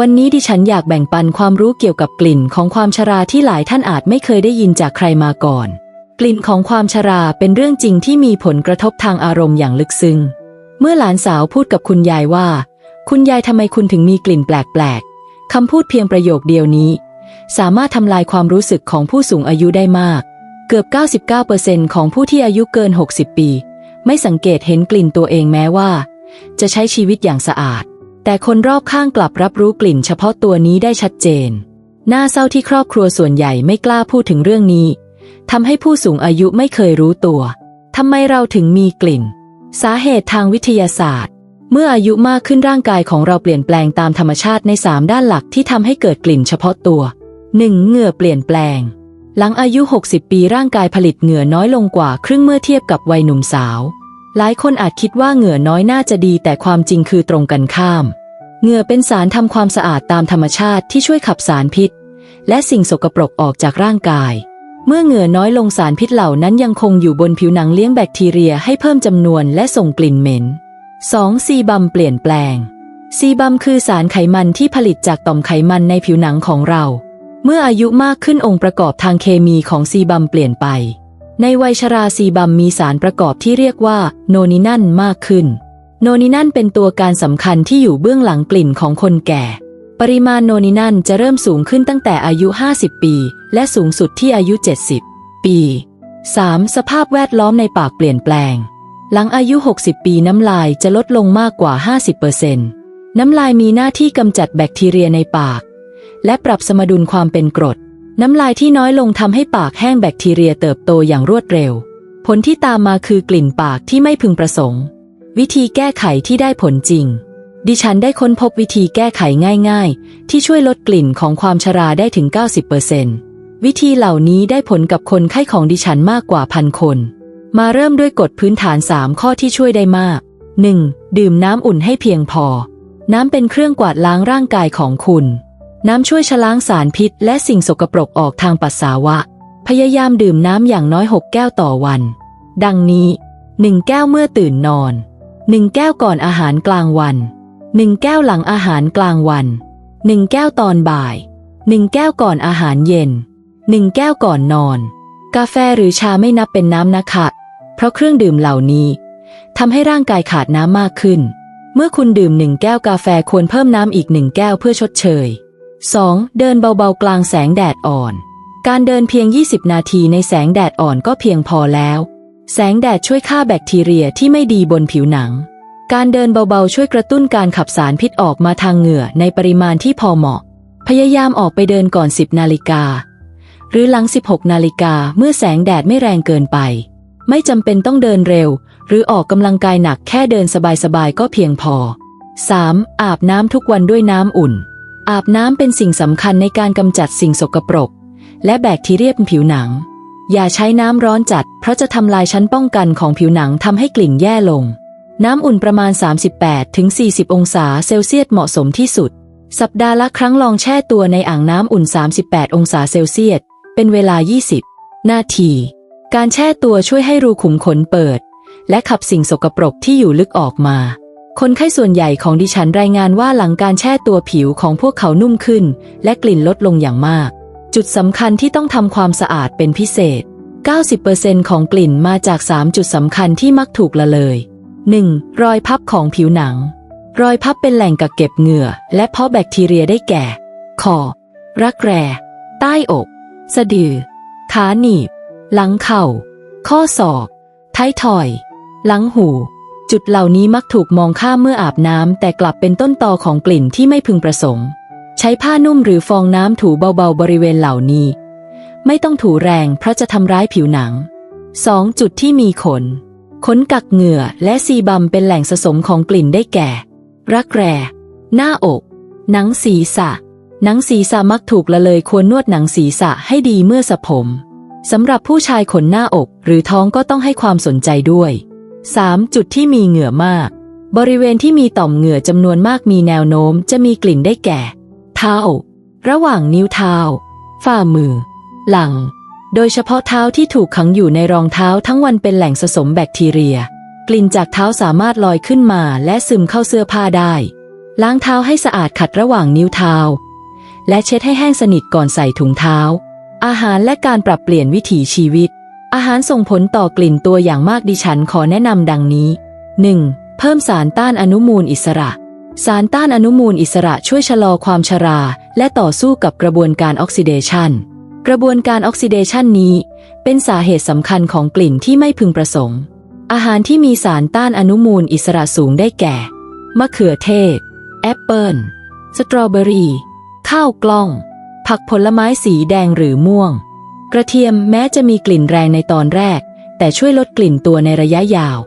วันนี้ดิฉันอยากแบ่งปันความรู้เกี่ยวกับกลิ่นของความชราที่หลายท่านอาจไม่เคยได้ยินจากใครมาก่อน กลิ่นของความชราเป็นเรื่องจริงที่มีผลกระทบทางอารมณ์อย่างลึกซึ้ง เมื่อหลานสาวพูดกับคุณยายว่า คุณยายทำไมคุณถึงมีกลิ่นแปลกๆคำพูดเพียงประโยคเดียวนี้ สามารถทำลายความรู้สึกของผู้สูงอายุได้มาก เกือบ 99%ของผู้ที่อายุเกิน 60 ปี ไม่สังเกตเห็นกลิ่นตัวเองแม้ว่า จะใช้ชีวิตอย่างสะอาด แต่คนรอบข้างกลับรับรู้กลิ่นเฉพาะตัวนี้ได้ชัดเจน น่าเศร้าที่ครอบครัวส่วนใหญ่ไม่กล้าพูดถึงเรื่องนี้ทำให้ผู้สูงอายุไม่เคยรู้ตัวทำไมเราถึงมีกลิ่น สาเหตุทางวิทยาศาสตร์ เมื่ออายุมากขึ้นร่างกายของเราเปลี่ยนแปลงตามธรรมชาติใน 3 ด้านหลักที่ทำให้เกิดกลิ่นเฉพาะตัว 1. เหงื่อเปลี่ยนแปลง หลังอายุ 60 ปีร่างกายผลิตเหงื่อน้อยลงกว่าครึ่งเมื่อเทียบกับวัยหนุ่มสาว หลายคนอาจคิดว่าเหงื่อน้อยน่าจะดีแต่ความจริงคือตรงกันข้าม เหงื่อเป็นสารทำความสะอาดตามธรรมชาติที่ช่วยขับสารพิษ และสิ่งสกปรกออกจากร่างกาย เมื่อเหงื่อน้อยลงสารพิษเหล่านั้นยังคงอยู่บนผิวหนังเลี้ยงแบคทีเรียให้เพิ่มจำนวนและส่งกลิ่นเหม็น 2. ซีบัมเปลี่ยนแปลง ซีบัมคือสารไขมันที่ผลิตจากต่อมไขมันในผิวหนังของเรา เมื่ออายุมากขึ้นองค์ประกอบทางเคมีของซีบัมเปลี่ยนไป ในวัยชราซีบัมมีสารประกอบที่เรียกว่าโนนินันมากขึ้น โนนินันเป็นตัวการสำคัญที่อยู่เบื้องหลังกลิ่นของคนแก่ ปริมาณโนนินันจะเริ่มสูงขึ้นตั้งแต่อายุ 50 ปี และสูงสุดที่อายุ 70 ปี 3. สภาพแวดล้อมในปากเปลี่ยนแปลง หลังอายุ 60 ปีน้ำลายจะลดลงมากกว่า 50%น้ำลายมีหน้าที่กำจัดแบคทีเรียในปาก และปรับสมดุลความเป็นกรด น้ำลายที่น้อยลงทำให้ปากแห้งแบคทีเรียเติบโตอย่างรวดเร็ว ผลที่ตามมาคือกลิ่นปากที่ไม่พึงประสงค์ วิธีแก้ไขที่ได้ผลจริง ดิฉันได้ค้นพบวิธีแก้ไขง่ายๆ ที่ช่วยลดกลิ่นของความชราได้ถึง 90%วิธีเหล่านี้ได้ผลกับคนไข้ของดิฉันมากกว่าพันคน มาเริ่มด้วยกฎพื้นฐาน 3 ข้อที่ช่วยได้มาก 1. ดื่มน้ำอุ่นให้เพียงพอ น้ำเป็นเครื่องกวาดล้างร่างกายของคุณ น้ำช่วยชะล้างสารพิษ และสิ่งสกปรกออกทางปัสสาวะ พยายามดื่มน้ำอย่างน้อย 6 แก้วต่อวัน ดังนี้ 1 แก้วเมื่อตื่นนอน 1 แก้วก่อนอาหารกลางวัน 1 แก้วหลังอาหารกลางวัน 1 แก้วตอนบ่าย 1 แก้วก่อนอาหารเย็น 1 แก้วก่อนนอน กาแฟหรือชาไม่นับเป็นน้ำนะคะ เพราะเครื่องดื่มเหล่านี้ทำให้ร่างกายขาดน้ำมากขึ้น เมื่อคุณดื่มหนึ่งแก้วกาแฟควรเพิ่มน้ำอีกหนึ่งแก้วเพื่อชดเชย 2. เดินเบาๆกลางแสงแดดอ่อน การเดินเพียง 20 นาทีในแสงแดดอ่อนก็เพียงพอแล้ว แสงแดดช่วยฆ่าแบคทีเรียที่ไม่ดีบนผิวหนัง การเดินเบาๆช่วยกระตุ้นการขับสารพิษออกมาทางเหงื่อในปริมาณที่พอเหมาะ พยายามออกไปเดินก่อน 10 นาฬิกา หรือหลัง 16 นาฬิกาเมื่อแสงแดดไม่แรงเกินไป ไม่จำเป็นต้องเดินเร็ว หรือออกกำลังกายหนักแค่เดินสบายๆก็เพียงพอ 3. อาบน้ำทุกวันด้วยน้ำอุ่น อาบน้ำเป็นสิ่งสำคัญในการกำจัดสิ่งสกปรก และแบคทีเรียบนผิวหนัง อย่าใช้น้ำร้อนจัด เพราะจะทำลายชั้นป้องกันของผิวหนังทำให้กลิ่นแย่ลง น้ำอุ่นประมาณ 38-40 องศาเซลเซียสเหมาะสมที่สุด สัปดาห์ละครั้งลองแช่ตัวในอ่างน้ำอุ่น 38 องศาเซลเซียส เป็นเวลา 20 นาที การแช่ตัวช่วยให้รูขุมขนเปิด และขับสิ่งสกปรกที่อยู่ลึกออกมา คนไข้ส่วนใหญ่ของดิฉันรายงานว่าหลังการแช่ตัวผิวของพวกเขานุ่มขึ้น และกลิ่นลดลงอย่างมาก จุดสำคัญที่ต้องทำความสะอาดเป็นพิเศษ 90%ของกลิ่นมาจาก 3 จุดสำคัญที่มักถูกละเลย 1. รอยพับของผิวหนัง รอยพับเป็นแหล่งกักเก็บเหงื่อ และเพาะแบคทีเรียได้แก่ คอ รักแร้ ใต้อก สะดือ ขาหนีบ หลังเข่า ข้อศอก ท้ายทอย หลังหู จุดเหล่านี้มักถูกมองข้ามเมื่ออาบน้ำแต่กลับเป็นต้นตอของกลิ่นที่ไม่พึงประสงค์ ใช้ผ้านุ่มหรือฟองน้ำถูเบาๆบริเวณเหล่านี้ ไม่ต้องถูแรงเพราะจะทำร้ายผิวหนัง 2. จุดที่มีขน ขนกักเหงื่อและซีบัมเป็นแหล่งสะสมของกลิ่นได้แก่ รักแร้หน้าอก หนังศีรษะ หนังศีรษะมักถูกละเลยควรนวดหนังศีรษะให้ดีเมื่อสระผมสำหรับผู้ชายขนหน้าอกหรือท้องก็ต้องให้ความสนใจด้วย 3. จุดที่มีเหงื่อมาก บริเวณที่มีต่อมเหงื่อจำนวนมากมีแนวโน้มจะมีกลิ่นได้แก่ เท้า ระหว่างนิ้วเท้า ฝ่ามือ หลัง โดยเฉพาะเท้าที่ถูกขังอยู่ในรองเท้าทั้งวันเป็นแหล่งสะสมแบคทีเรีย กลิ่นจากเท้าสามารถลอยขึ้นมาและซึมเข้าเสื้อผ้าได้ ล้างเท้าให้สะอาดขัดระหว่างนิ้วเท้า และเช็ดให้แห้งสนิทก่อนใส่ถุงเท้า อาหารและการปรับเปลี่ยนวิถีชีวิต อาหารส่งผลต่อกลิ่นตัวอย่างมากดิฉันขอแนะนำดังนี้ 1. เพิ่มสารต้านอนุมูลอิสระ สารต้านอนุมูลอิสระช่วยชะลอความชรา และต่อสู้กับกระบวนการออกซิเดชันกระบวนการออกซิเดชันนี้ เป็นสาเหตุสำคัญของกลิ่นที่ไม่พึงประสงค์ อาหารที่มีสารต้านอนุมูลอิสระสูงได้แก่ มะเขือเทศ แอปเปิลสตรอเบอรี่ ข้าวกล้อง ผักผลไม้สีแดงหรือม่วง กระเทียมแม้จะมีกลิ่นแรงในตอนแรก แต่ช่วยลดกลิ่นตัวในระยะยาว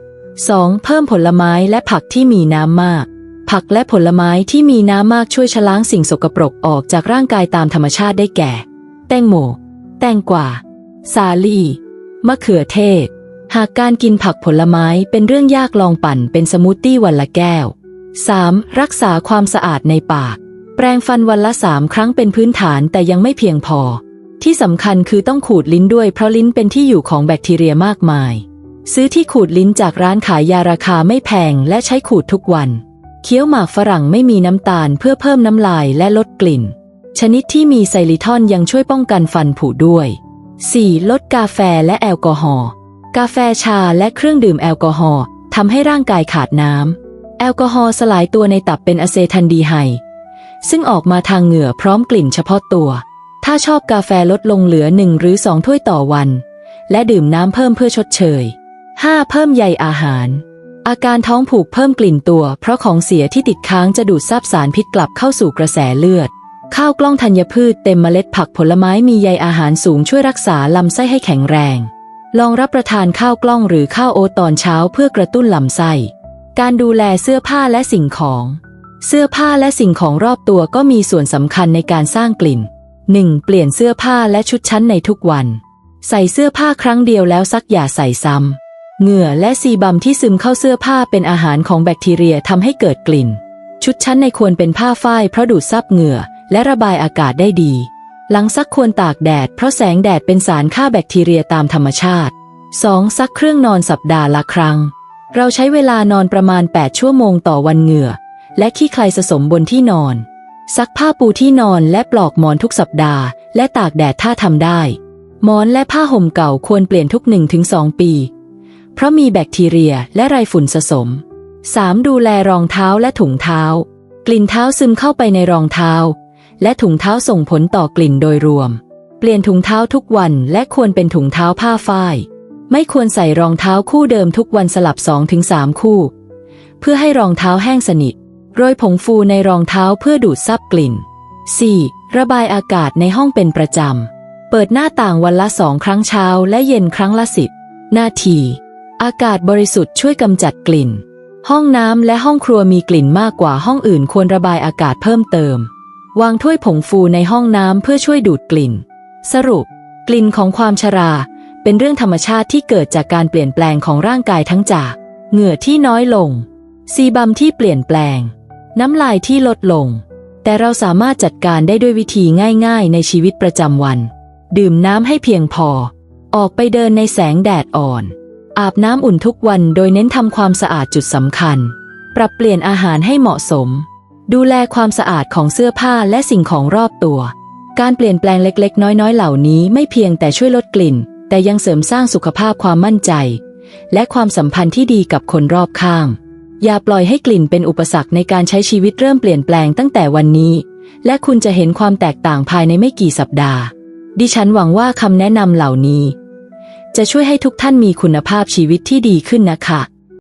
2. เพิ่มผลไม้และผักที่มีน้ำมาก ผักและผลไม้ที่มีน้ำมากช่วยชะล้างสิ่งสกปรกออกจากร่างกายตามธรรมชาติได้แก่ แตงโม แตงกวาสาลี่มะเขือเทศ หากการกินผักผลไม้เป็นเรื่องยากลองปั่นเป็นสมูทตี้วันละแก้ว 3. รักษาความสะอาดในปาก แปรงฟันวันละสามครั้งเป็นพื้นฐานแต่ยังไม่เพียงพอ ที่สำคัญคือต้องขูดลิ้นด้วยเพราะลิ้นเป็นที่อยู่ของแบคทีเรียมากมาย ซื้อที่ขูดลิ้นจากร้านขายยาราคาไม่แพงและใช้ขูดทุกวัน เคี้ยวหมากฝรั่งไม่มีน้ำตาลเพื่อเพิ่มน้ำลายและลดกลิ่น ชนิดที่มีไซลิทอนยังช่วยป้องกันฟันผุด้วย 4. ลดกาแฟและแอลกอฮอล์กาแฟชาและเครื่องดื่มแอลกอฮอล์ทำให้ร่างกายขาดน้ำแอลกอฮอล์สลายตัวในตับเป็นอะเซทันดีไฮซึ่งออกมาทางเหงื่อพร้อมกลิ่นเฉพาะตัว ถ้าชอบกาแฟลดลงเหลือหนึ่งหรือสองถ้วยต่อวัน และดื่มน้ำเพิ่มเพื่อชดเชย 5. เพิ่มใยอาหาร อาการท้องผูกเพิ่มกลิ่นตัว เพราะของเสียที่ติดค้างจะดูดซับสารพิษกลับเข้าสู่กระแสเลือด ข้าวกล้องธัญพืชเต็มเมล็ดผักผลไม้มีใยอาหารสูงช่วยรักษาลำไส้ให้แข็งแรง ลองรับประทานข้าวกล้องหรือข้าวโอ๊ตตอนเช้าเพื่อกระตุ้นลำไส้ การดูแลเสื้อผ้าและสิ่งของ เสื้อผ้าและสิ่งของรอบตัวก็มีส่วนสำคัญในการสร้างกลิ่น 1. เปลี่ยนเสื้อผ้าและชุดชั้นในทุกวัน ใส่เสื้อผ้าครั้งเดียวแล้วซักอย่าใส่ซ้ำ เหงื่อและซีบัมที่ซึมเข้าเสื้อผ้าเป็นอาหารของแบคทีเรียทำให้เกิดกลิ่น ชุดชั้นในควรเป็นผ้าฝ้ายเพราะดูดซับเหงื่อ และระบายอากาศได้ดี หลังซักควรตากแดด เพราะแสงแดดเป็นสารฆ่าแบคทีเรียตามธรรมชาติ 2. ซักเครื่องนอนสัปดาห์ละครั้ง เราใช้เวลานอนประมาณ 8 ชั่วโมงต่อวันเหงื่อ และขี้ใครสะสมบนที่นอน ซักผ้าปูที่นอนและปลอกหมอนทุกสัปดาห์ และตากแดดถ้าทำได้ หมอนและผ้าห่มเก่าควรเปลี่ยนทุก 1-2 ปี เพราะมีแบคทีเรียและไรฝุ่นสะสม 3. ดูแลรองเท้าและถุงเท้า กลิ่นเท้าซึมเข้าไปในรองเท้า และถุงเท้าส่งผลต่อกลิ่นโดยรวม เปลี่ยนถุงเท้าทุกวันและควรเป็นถุงเท้าผ้าฝ้าย ไม่ควรใส่รองเท้าคู่เดิมทุกวันสลับ 2-3 คู่ เพื่อให้รองเท้าแห้งสนิท โรยผงฟูในรองเท้าเพื่อดูดซับกลิ่น 4. ระบายอากาศในห้องเป็นประจำ เปิดหน้าต่างวันละสองครั้งเช้าและเย็นครั้งละสิบนาที อากาศบริสุทธิ์ช่วยกำจัดกลิ่น ห้องน้ำและห้องครัวมีกลิ่นมากกว่าห้องอื่นควรระบายอากาศเพิ่มเติม วางถ้วยผงฟูในห้องน้ำเพื่อช่วยดูดกลิ่น สรุป กลิ่นของความชรา เป็นเรื่องธรรมชาติที่เกิดจากการเปลี่ยนแปลงของร่างกายทั้งจาก เหงื่อที่น้อยลง ซีบัมที่เปลี่ยนแปลง น้ำลายที่ลดลง แต่เราสามารถจัดการได้ด้วยวิธีง่ายๆ ในชีวิตประจำวัน ดื่มน้ำให้เพียงพอ ออกไปเดินในแสงแดดอ่อน อาบน้ำอุ่นทุกวันโดยเน้นทำความสะอาดจุดสำคัญ ปรับเปลี่ยนอาหารให้เหมาะสม ดูแลความสะอาดของเสื้อผ้าและสิ่งของรอบตัว การเปลี่ยนแปลงเล็กๆ น้อยๆ เหล่านี้ไม่เพียงแต่ช่วยลดกลิ่น แต่ยังเสริมสร้างสุขภาพความมั่นใจ และความสัมพันธ์ที่ดีกับคนรอบข้าง อย่าปล่อยให้กลิ่นเป็นอุปสรรคในการใช้ชีวิตเริ่มเปลี่ยนแปลงตั้งแต่วันนี้ และคุณจะเห็นความแตกต่างภายในไม่กี่สัปดาห์ ดิฉันหวังว่าคำแนะนำเหล่านี้ จะช่วยให้ทุกท่านมีคุณภาพชีวิตที่ดีขึ้นนะคะ